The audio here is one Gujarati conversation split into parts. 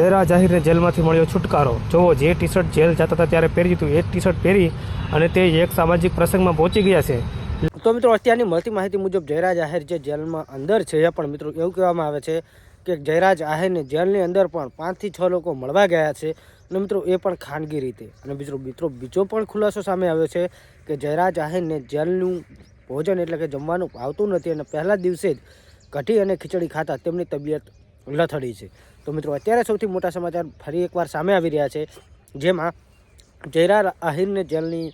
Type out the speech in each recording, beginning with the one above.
ચહેરા જાહેરને જેલમાંથી મળ્યો છુટકારો. જોવો જે ટી શર્ટ જેલ જતા હતા ત્યારે પહેર્યું હતું એ ટી શર્ટ પહેરી અને તે એક સામાજિક પ્રસંગમાં પહોંચી ગયા છે. તો મિત્રો, અત્યારની મળતી માહિતી મુજબ જયરાજ આહિર જે જેલમાં અંદર છે, પણ મિત્રો, એવું કહેવામાં આવે છે કે જયરાજ આહિરને જેલની અંદર પણ પાંચથી છ લોકો મળવા ગયા છે. અને મિત્રો, એ પણ ખાનગી રીતે. અને મિત્રો મિત્રો, બીજો પણ ખુલાસો સામે આવ્યો છે કે જયરાજ આહિરને જેલનું ભોજન એટલે કે જમવાનું ભાવતું નથી અને પહેલા દિવસે જ કઢી અને ખીચડી ખાતા તેમની તબિયત લથડી છે. તો મિત્રો, અત્યારે સૌથી મોટા સમાચાર ફરી એકવાર સામે આવી રહ્યા છે, જેમાં જયરા આહિરને જેલની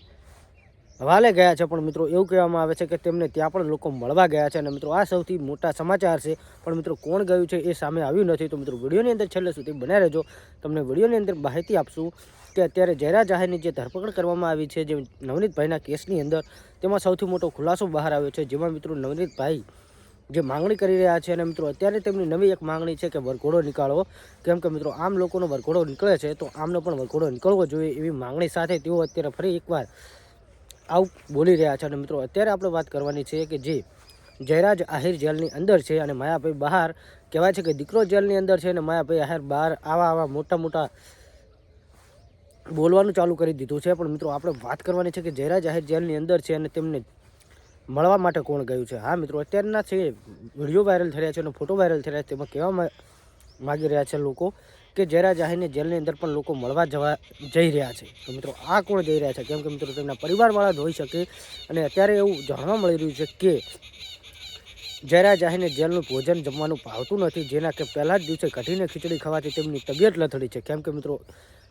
હવાલે ગયા છે, પણ મિત્રો એવું કહેવામાં આવે છે કે તેમને ત્યાં પણ લોકો મળવા ગયા છે. અને મિત્રો, આ સૌથી મોટા સમાચાર છે, પણ મિત્રો કોણ ગયું છે એ સામે આવ્યું નથી. તો મિત્રો, વિડીયોની અંદર છેલ્લે સુધી બન્યા રહેજો. તમને વિડીયોની અંદર માહિતી આપશું કે અત્યારે જયરા જાહેરની જે ધરપકડ કરવામાં આવી છે, જે નવનીતભાઈના કેસની અંદર, તેમાં સૌથી મોટો ખુલાસો બહાર આવ્યો છે. જેમાં મિત્રો, નવનીતભાઈ જે માંગણી કરી રહ્યા છે અને મિત્રો અત્યારે તેમની નવી એક માંગણી છે કે વરઘોડો નીકાળવો. કેમ કે મિત્રો આમ લોકોનો વરઘોડો નીકળે છે તો આમનો પણ વરઘોડો નીકળવો જોઈએ એવી માંગણી સાથે તેઓ અત્યારે ફરી એકવાર આવું બોલી રહ્યા છે. અને મિત્રો અત્યારે આપણે વાત કરવાની છે કે જે જયરાજ આહિર જેલની અંદર છે અને માયાભાઈ બહાર કહેવાય છે કે દીકરો જેલની અંદર છે અને માયાભાઈ આહિર બહાર આવા આવા મોટા મોટા બોલવાનું ચાલુ કરી દીધું છે. પણ મિત્રો આપણે વાત કરવાની છે કે જયરાજ આહિર જેલની અંદર છે અને તેમને મળવા માટે કોણ ગયું છે? હા, મિત્રો, અત્યારના છે વીડિયો વાયરલ થઈ રહ્યા છે અને ફોટો વાયરલ થઈ રહ્યા છે, તેમાં કહેવા માગી રહ્યા છે લોકો કે જયરાજ આહિરને જેલની અંદર પણ લોકો મળવા જવા જઈ રહ્યા છે. તો મિત્રો, આ કોણ જઈ રહ્યા છે? કેમ કે મિત્રો, તેમના પરિવારવાળા જ હોઈ શકે અને અત્યારે એવું જાણવા મળી રહ્યું છે કે જયરાજ આહિરને જેલનું ભોજન જમવાનું ભાવતું નથી, જેના કે પહેલા જ દિવસે કઢીને ખીચડી ખાવાથી તેમની તબિયત લથડી છે. કેમ કે મિત્રો,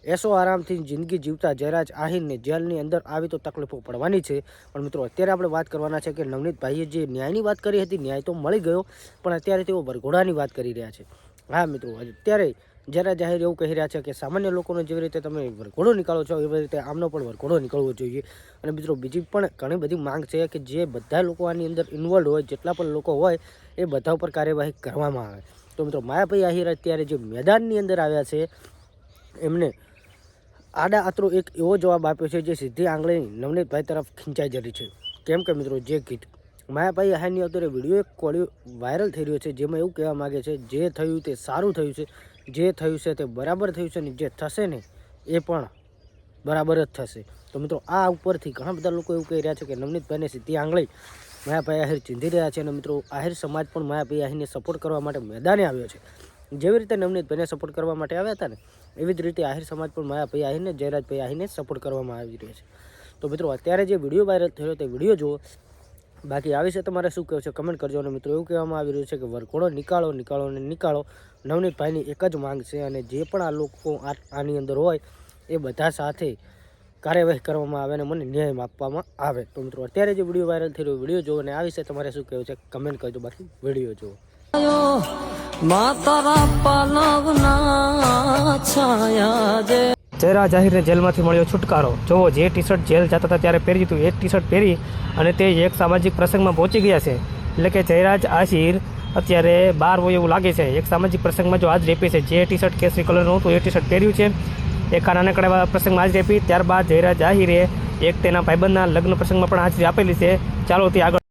એસો આરામથી જિંદગી જીવતા જયરાજ આહિરને જેલની અંદર આવી તો તકલીફો પડવાની છે. પણ મિત્રો, અત્યારે આપણે વાત કરવાના છે કે નવનીતભાઈએ જે ન્યાયની વાત કરી હતી, ન્યાય તો મળી ગયો, પણ અત્યારે તેઓ વરઘોડાની વાત કરી રહ્યા છે. હા, મિત્રો અત્યારે જરા જાહેર એવું કહી રહ્યા છે કે સામાન્ય લોકોનો જેવી રીતે તમે વરઘોડો નીકાળો છો, એવી રીતે આમનો પણ વરઘોડો નીકળવો જોઈએ. અને મિત્રો, બીજી પણ ઘણી બધી માંગ છે કે જે બધા લોકો આની અંદર ઇન્વોલ્વ હોય, જેટલા પણ લોકો હોય, એ બધા ઉપર કાર્યવાહી કરવામાં આવે. તો મિત્રો, માયાભાઈ આહિર અત્યારે જે મેદાનની અંદર આવ્યા છે, એમને આડા આતરો એક એવો જવાબ આપ્યો છે જે સીધી આંગળી નવનીતભાઈ તરફ ખીંચાઈ જતી છે. કેમ કે મિત્રો, જે ગીત માયાભાઈ આહારની અત્યારે વીડિયો એક કોડિયો વાયરલ થઈ રહ્યો છે, જેમાં એવું કહેવા માગે છે, જે થયું તે સારું થયું છે, જે થયું છે તે બરાબર થયું છે ને જે થશે ને એ પણ બરાબર જ થશે. તો મિત્રો, આ ઉપરથી ઘણા બધા લોકો એવું કહી રહ્યા છે કે નવનીતભાઈને સીધી આંગળી માયાભાઈ આહિર ચીંધી રહ્યા છે અને મિત્રો, આહિર સમાજ પણ માયાભાઈ આહિરને સપોર્ટ કરવા માટે મેદાને આવ્યો છે. જેવી રીતે નવનીતભાઈને સપોર્ટ કરવા માટે આવ્યા હતા ને, એવી જ રીતે આહિર સમાજ પણ માયાભાઈ આહિરને, જયરાજભાઈ આહિરને સપોર્ટ કરવામાં આવી રહ્યો છે. તો મિત્રો, અત્યારે જે વીડિયો વાયરલ થયો તે વીડિયો જુઓ. બાકી આ વિશે તમારે શું કહેવું છે? કમેન્ટ કરજો. અને મિત્રો, એવું કહેવામાં આવી રહ્યું છે કે વરઘોડો નીકાળો નીકાળો અને નીકાળો. નવનીતભાઈની એક જ માંગ છે અને જે પણ આ લોકો આની અંદર હોય, એ બધા સાથે કાર્યવાહી કરવામાં આવે અને મને ન્યાય આપવામાં આવે. તો મિત્રો, અત્યારે જે વીડિયો વાયરલ થઈ રહ્યો, વીડિયો જોવો અને આ વિશે તમારે શું કહેવું છે? કમેન્ટ કરજો. બાકી વીડિયો જુઓ માતારા પાલવના છાયા જે ચહેરા જાહિરને જેલમાંથી મળ્યો છુટકારો. જોવો જે ટી શર્ટ જેલ જતા હતા ત્યારે પહેર્યું હતું એ ટી શર્ટ પહેરી અને તે એક સામાજિક પ્રસંગમાં પહોંચી ગયા છે. એટલે કે જયરાજ આહિર અત્યારે બહાર હોય એવું લાગે છે. એક સામાજિક પ્રસંગમાં જો આજ રેપી છે. જે ટી શર્ટ કેસરી કલરનું હતું, એ ટી શર્ટ પહેર્યું છે. આ નાનકડા પ્રસંગમાં આજ રેપી. ત્યારબાદ જયરાજ આહિરે એક તેના ભાઈબંધના લગ્ન પ્રસંગમાં પણ હાજરી આપેલી છે. ચાલો તે આગળ